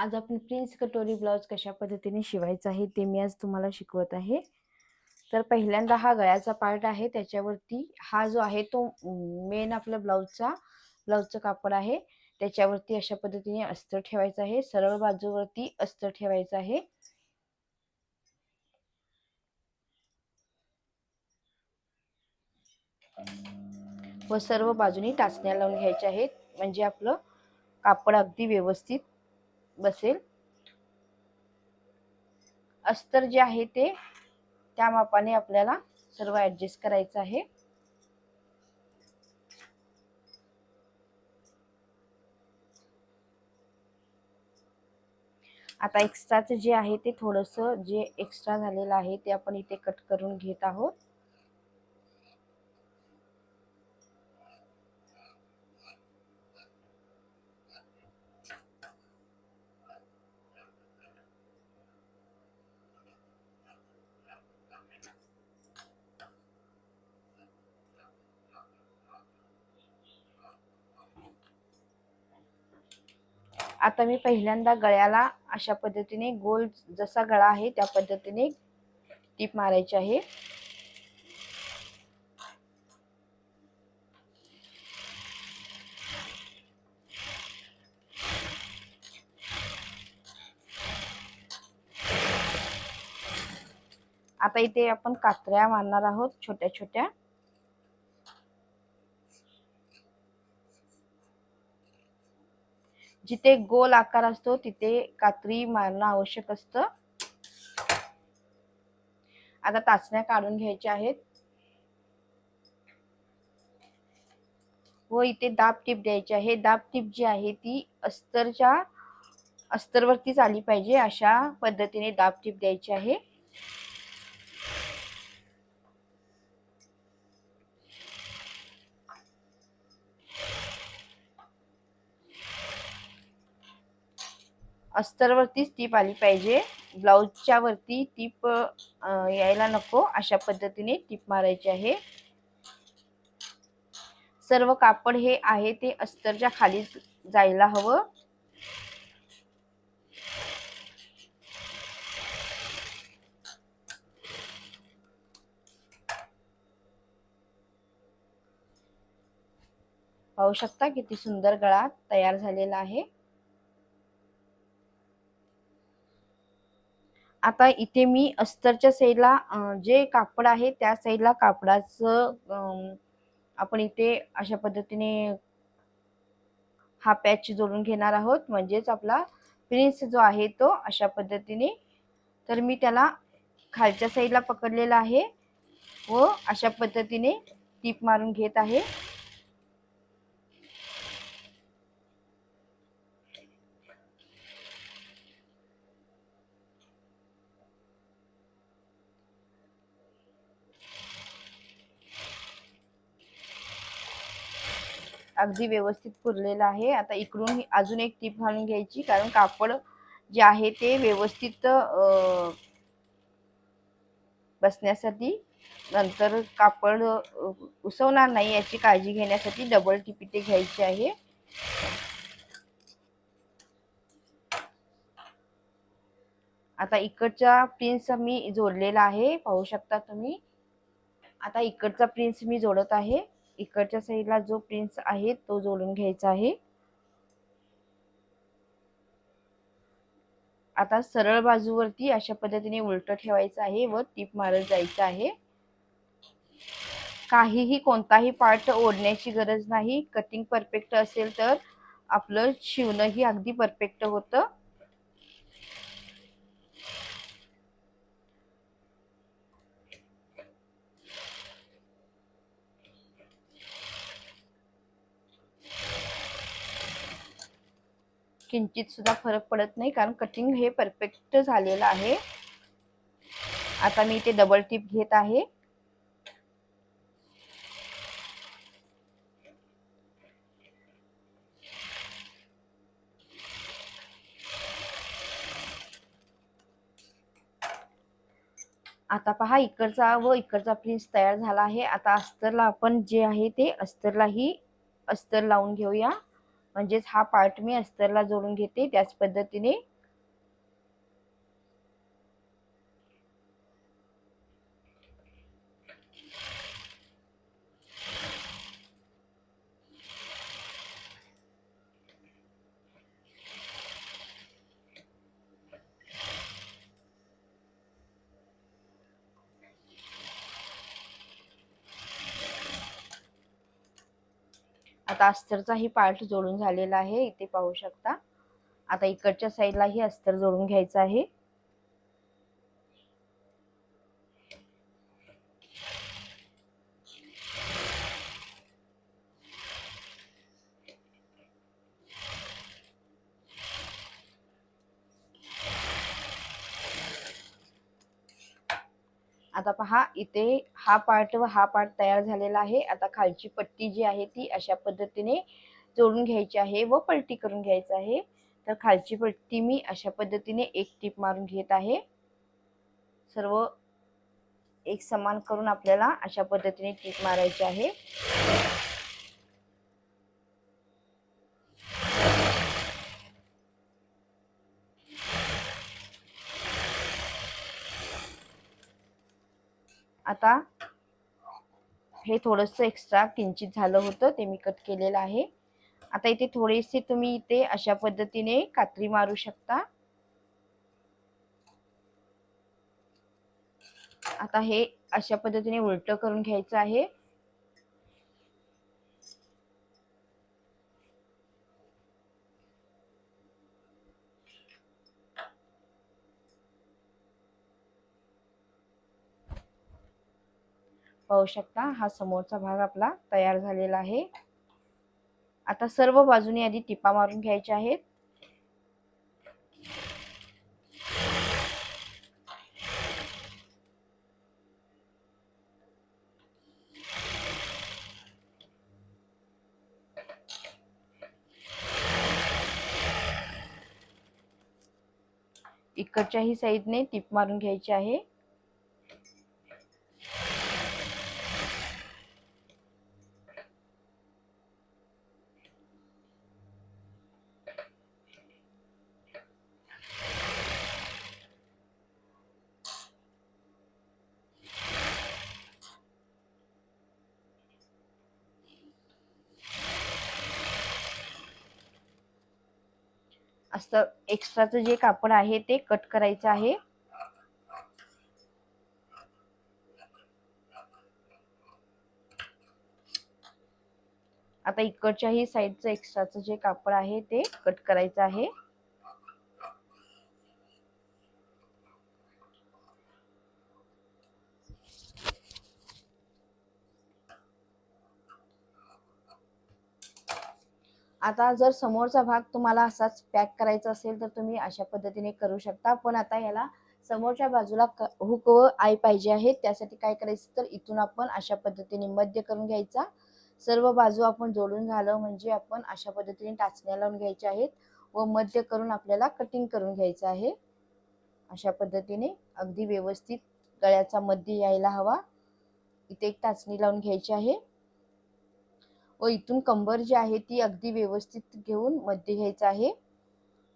आज आपण प्रिन्स कटोरी ब्लाउज कशा पद्धतीने शिवायचा आहे ते मी आज तुम्हाला शिकवत आहे. तर पहिल्यांदा हा गळ्याचा पार्ट आहे त्याच्यावरती हा जो आहे तो मेन आपला ब्लाऊजचा ब्लाऊजचं कापड आहे. त्याच्यावरती अशा पद्धतीने अस्तर ठेवायचं आहे सरळ बाजूवरती अस्तर ठेवायचं आहे. व सर्व बाजूनी टाचण्या लावून घ्यायच्या आहेत म्हणजे आपलं कापड अगदी व्यवस्थित बसेल. अस्तर जे आहे ते त्या मापाने आपल्याला सर्व ऍडजस्ट करायचं आहे. आता एक्स्ट्राचं जे आहे ते थोडंसं जे एक्स्ट्रा झालेलं आहे ते आपण इथे कट करून घेत आहोत. आता मी पहिल्यांदा गळ्याला अशा पद्धतीने गोल जसा गळा आहे त्या पद्धतीने टीप मारायची आहे. आता इथे आपण कात्र्या मारणार आहोत छोट्या छोट्या जिथे गोल आकार असतो तिथे कात्री मारणं आवश्यक असतं. आता ताचण्या काढून घ्यायच्या आहेत. व इथे दाब टीप द्यायची आहे. दाब टीप जी आहे ती अस्तरच्या अस्तरवरतीच आली पाहिजे. अशा पद्धतीने दाब टीप द्यायची आहे. अस्तरवरतीच टीप आली पाहिजे. ब्लाऊजच्या वरती टीप यायला नको. अशा पद्धतीने टीप मारायची आहे. सर्व कापड हे आहे ते अस्तरच्या खाली जायला हवं. पाहू शकता किती सुंदर गळा तयार झालेला आहे. आता इथे मी अस्तरच्या साईडला जे कापड आहे त्या साईडला कापडाचं आपण इथे अशा पद्धतीने हा पॅच जोडून घेणार आहोत. म्हणजेच आपला प्रिन्स जो आहे तो अशा पद्धतीने. तर मी त्याला खालच्या साईडला पकडलेला आहे व अशा पद्धतीने टीप मारून घेत आहे. अगदी व्यवस्थित पुरलेलं आहे. आता इकडून अजून एक टीप घालून घ्यायची कारण कापड जे आहे ते व्यवस्थित बसण्यासाठी नंतर कापड उसवणार नाही याची काळजी घेण्यासाठी डबल टिप इथे घ्यायची आहे. आता इकडचा प्रिन्स मी जोडलेला आहे पाहू शकता तुम्ही. आता इकडचा प्रिन्स मी जोडत आहे. इकडच्या साईडला जो प्रिन्स आहे तो जोडून घ्यायचा आहे. आता सरळ बाजूवरती अशा पद्धतीने उलट ठेवायचं आहे व टीप मारत जायचं आहे. काहीही कोणताही पार्ट ओढण्याची गरज नाही. कटिंग परफेक्ट असेल तर आपलं शिवणंही अगदी परफेक्ट होतं. किंचित सुद्धा फरक पडत नाही कारण कटिंग हे परफेक्ट झालेलं आहे. आता मी इथे डबल टिप घेत आहे. आता पहा इकडचा व इकडचा प्रिन्स तयार झाला आहे. आता अस्तरला आपण जे आहे ते अस्तरलाही अस्तर लावून घेऊया. म्हणजेच हा पार्ट मी अस्तरला जोडून घेते. त्याच पद्धतीने आता अस्तरचाही पार्ट जोडून झालेला आहे इथे पाहू शकता. आता इकडच्या साईडलाही अस्तर जोडून घ्यायचं आहे. आता पहा इथे हा पार्ट व हा पार्ट तयार झालेला आहे. आता खालची पट्टी जी आहे ती अशा पद्धतीने जोडून घ्यायची आहे व पलटी करून घ्यायचं आहे. तर खालची पट्टी मी अशा पद्धतीने एक टीप मारून घेत आहे. सर्व एक समान करून आपल्याला अशा पद्धतीने टीप मारायची आहे. आता हे थोडंसं एक्स्ट्रा किंचित झालं होतं ते मी कट केलेलं आहे. आता इथे थोडेसे तुम्ही इथे अशा पद्धतीने कात्री मारू शकता. आता हे अशा पद्धतीने उलट करून घ्यायचं आहे. पाहू शकता. हा समोरचा भाग आपला तयार झालेला आहे. आता सर्व बाजूने आधी टिपा मारून घ्यायच्या आहेत. इकडच्याही साईडने टिप मारून घ्यायची आहे. असं एक्स्ट्राचं जे कापड आहे ते कट करायचं आहे. आता इकडच्याही साईडचं एक्स्ट्राचं जे कापड आहे ते कट करायचं आहे. आता जर समोरचा भाग तुम्हाला असाच पॅक करायचा असेल तर तुम्ही अशा पद्धतीने करू शकता. पण आता याला समोरच्या बाजूला हुक व आय पाहिजे आहे त्यासाठी काय करायचं तर इथून आपण अशा पद्धतीने मध्य करून घ्यायचा. सर्व बाजू आपण जोडून झालं म्हणजे आपण अशा पद्धतीने टाचण्या लावून घ्यायच्या आहेत व मध्य करून आपल्याला कटिंग करून घ्यायचं आहे. अशा पद्धतीने अगदी व्यवस्थित गळ्याचा मध्य यायला हवा. इथे एक टाचणी लावून घ्यायची आहे. व इथून कंबर जी आहे ती अगदी व्यवस्थित घेऊन मध्ये घ्यायचं आहे.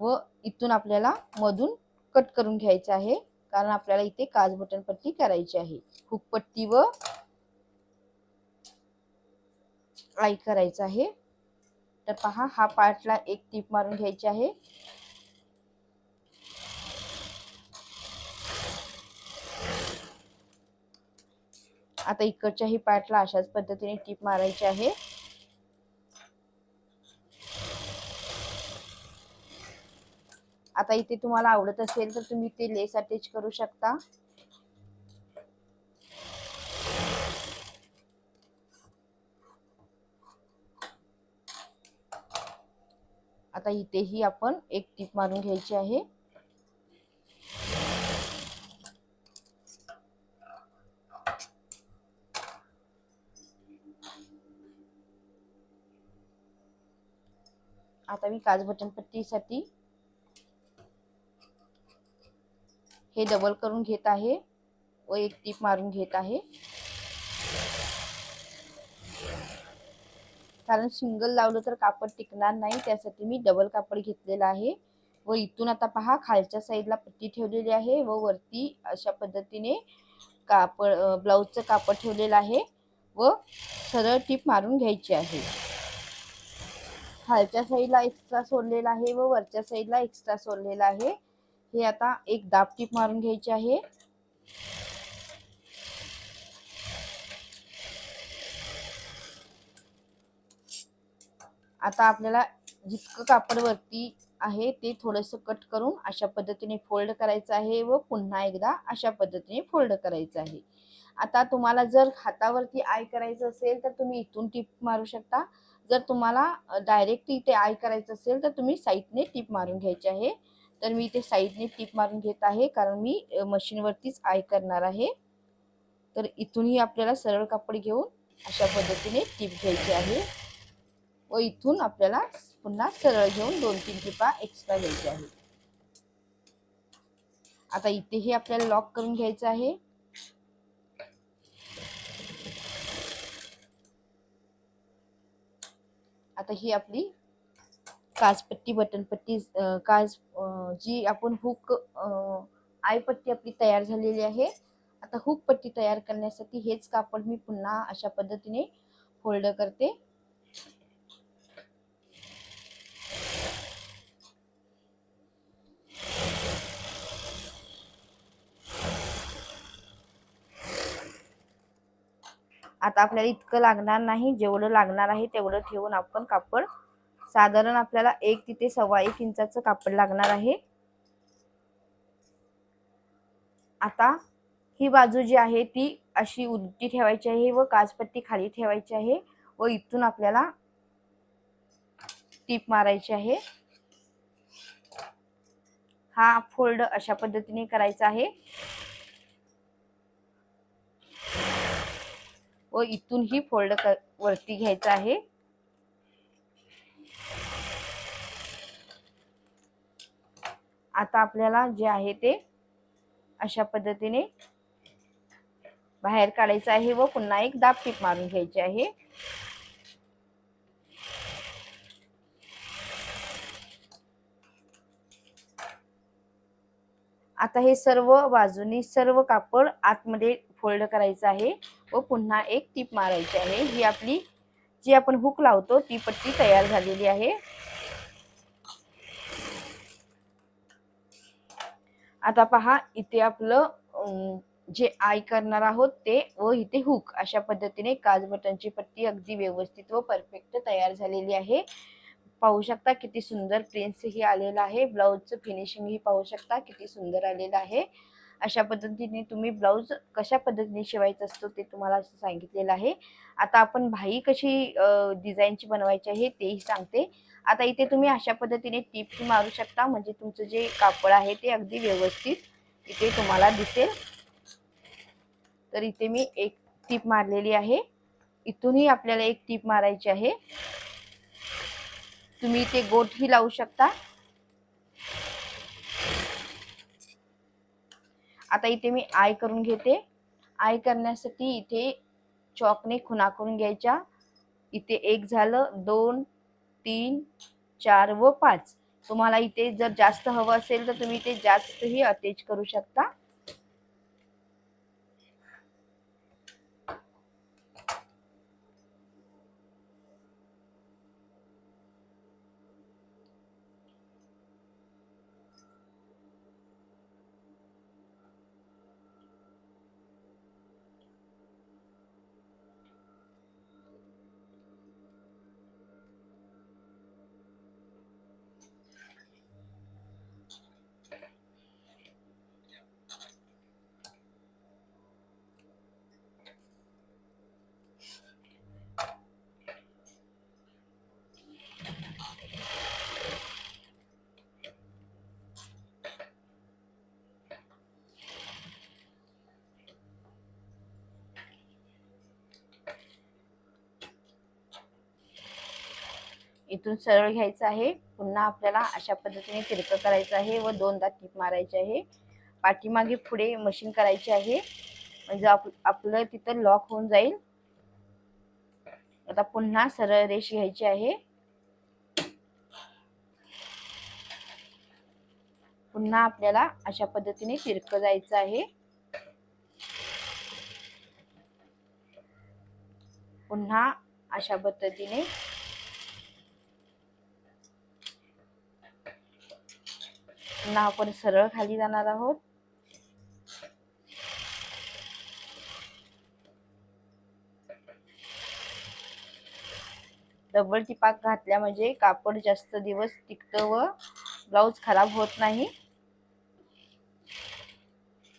व इथून आपल्याला मधून कट करून घ्यायचं आहे. कारण आपल्याला इथे काज बटन पट्टी करायची आहे. हुक पट्टी व आई करायचं आहे. तर पहा हा पार्टला एक टीप मारून घ्यायची आहे. आता इकडच्याही पार्टला अशाच पद्धतीने टीप मारायची आहे. आता इथे तुम्हाला आवडत असेल तर तुम्ही ते लेस अटॅच करू शकता. आता इथेही आपण एक टीप मारून घ्यायची आहे. आता मी काच बटन पट्टीसाठी हे डबल करून घेत आहे. व एक टीप मारून घेत आहे. कारण सिंगल लावलं तर कापड टिकणार नाही त्यासाठी मी डबल कापड घेतलेलं आहे. व इथून आता पहा खालच्या साईडला पट्टी ठेवलेली आहे व वरती अशा पद्धतीने कापड ब्लाऊजचं कापड ठेवलेलं आहे. व सरळ टीप मारून घ्यायची आहे. खालच्या साईडला एक्स्ट्रा सोडलेला आहे व वरच्या साईडला एक्स्ट्रा सोडलेला आहे. हे आता एक दाब टीप मारून घ्यायची आहे. आता आपल्याला जितकं कापड वरती आहे ते थोडंसं कट करून अशा पद्धतीने फोल्ड करायचं आहे व पुन्हा एकदा अशा पद्धतीने फोल्ड करायचं आहे. आता तुम्हाला जर हातावरती आय करायचं असेल तर तुम्ही इथून टिप मारू शकता. जर तुम्हाला डायरेक्ट इथे आय करायचं असेल तर तुम्ही साईडने टिप मारून घ्यायची आहे. तर मी इथे साईडने टिप मारून घेत आहे कारण मी मशीनवरतीच आय करणार आहे. तर इथूनही आपल्याला सरळ कापड घेऊन अशा पद्धतीने टिप घ्यायची आहे. व इथून आपल्याला पुन्हा सरळ घेऊन दोन तीन टिपा एक्स्ट्रा घ्यायच्या आहे आता इथेही आपल्याला लॉक करून घ्यायचं आहे. आता ही आपली काजपट्टी बटनपट्टी काज जी आपण हुक आयपट्टी आपली तयार झालेली आहे. आता हुक पट्टी तयार करण्यासाठी हेच कापड मी पुन्हा अशा पद्धतीने फोल्ड करते. आता आपल्याला इतकं लागणार नाही जेवढं लागणार आहे तेवढं ठेवून आपण कापड साधारण आपल्याला एक तिथे सव्वा एक इंचाचं कापड लागणार आहे. आता ही बाजू जी आहे ती अशी उलटी ठेवायची आहे व काचपट्टी खाली ठेवायची आहे व इथून आपल्याला टीप मारायची आहे. हा फोल्ड अशा पद्धतीने करायचा आहे. व इथून ही फोल्ड वरती घ्यायचा आहे. आता आपल्याला जे आहे ते अशा पद्धतीने बाहेर काढायचं आहे व पुन्हा एक दाब टीप मारून घ्यायची आहे. आता हे सर्व बाजूनी सर्व कापड आतमध्ये फोल्ड करायचं आहे व पुन्हा एक टीप मारायची आहे. ही आपली जी आपण हुक लावतो ती पट्टी तयार झालेली आहे. आता पहा इथे आपलं जे आय करणार आहोत ते व इथे हुक अशा पद्धतीने काज बटनची पट्टी अगदी व्यवस्थित व परफेक्ट तयार झालेली आहे. पाहू शकता किती सुंदर प्रिन्स ही आलेला आहे. ब्लाऊजचं फिनिशिंग ही पाहू शकता किती सुंदर आलेलं आहे. अशा पद्धतीने तुम्ही ब्लाऊज कशा पद्धतीने शिवायचं असतो ते तुम्हाला असं सांगितलेलं आहे. आता आपण भाई कशी डिझाईनची बनवायची आहे तेही सांगते. आता इथे तुम्ही अशा पद्धतीने टिप मारू शकता. म्हणजे तुमचं जे कापड आहे ते अगदी व्यवस्थित इथे तुम्हाला दिसेल. तर इथे मी एक टीप मारलेली आहे. इथूनही आपल्याला एक टीप मारायची आहे. तुम्ही इथे गोठही लावू शकता. आता इथे मी आय करून घेते. आय करण्यासाठी इथे चॉकने खुना करून घ्यायच्या. इथे एक झालं दोन तीन चार व पाच. तुम्हाला इथे जर जास्त हवं असेल तर तुम्ही ते जास्तही अटॅच करू शकता. इथून सरळ घ्यायचं आहे. पुन्हा आपल्याला अशा पद्धतीने तिरकं करायचं आहे व दोनदा टीप मारायचे आहे. पाठीमागे पुढे मशीन करायची आहे. म्हणजे आप आपलं तिथं लॉक होऊन जाईल. आता पुन्हा सरळ रेष घ्यायची आहे. पुन्हा आपल्याला अशा पद्धतीने तिरकं जायचं आहे. पुन्हा अशा पद्धतीने पुन्हा आपण सरळ खाली जाणार आहोत. डबल टिपाक घातल्या म्हणजे कापड जास्त दिवस टिकतं व ब्लाऊज खराब होत नाही.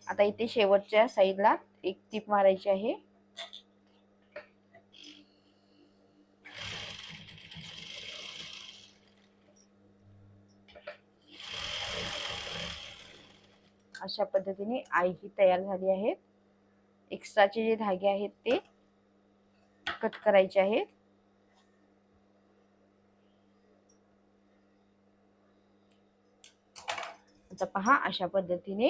आता इथे शेवटच्या साईडला एक टीप मारायची आहे. अशा पद्धतीने आई ही तयार झाली आहे. एक्स्ट्राचे जे धागे आहेत ते कट करायचे आहेत. आता पहा अशा पद्धतीने